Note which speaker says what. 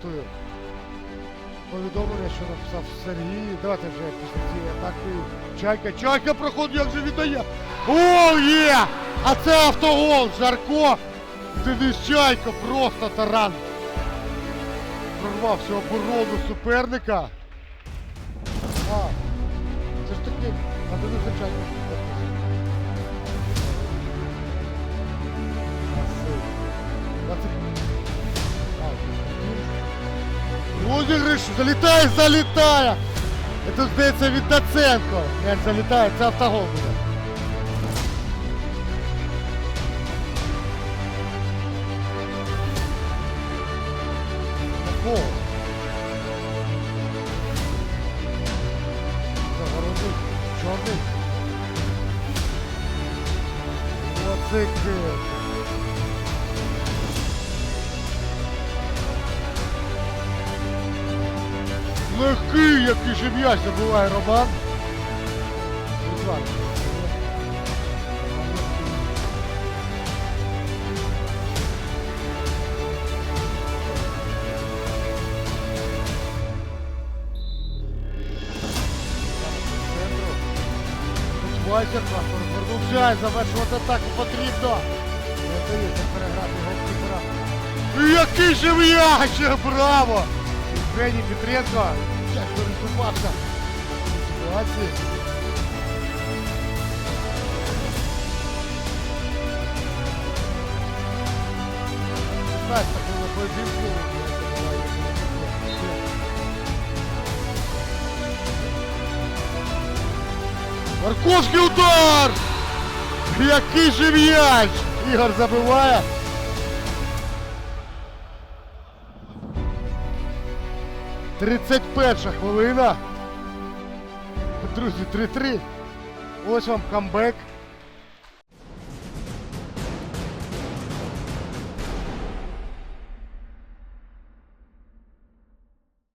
Speaker 1: стартую. Повідомлення, що написав Сергій. Давайте вже після цієї атаки. Чайка, чайка проходить, як же віддає. О, є! А це автогол! Жарко! Денис Чайка, просто таран. Прорвав всю оборону суперника. А, це ж таки, а Дениса Чайка. Розіграш, залітає, залітає! Це, здається, від Доценко. Як залітає, це автогол буде. Загородив. Чорний. Оцики. Легкий, який же м'яч забуває Роман. Класно і завершувати атаку потрібно. Не вдається переграти голкіпера. Який же м'яч! Браво! Євгеній Петренко. Як переступався. Ситуації. Так, такого поєдинку. Марковський удар! Який же м'яч! Ігор забиває. Тридцять перша хвилина. Друзі, 3-3. Ось вам камбек.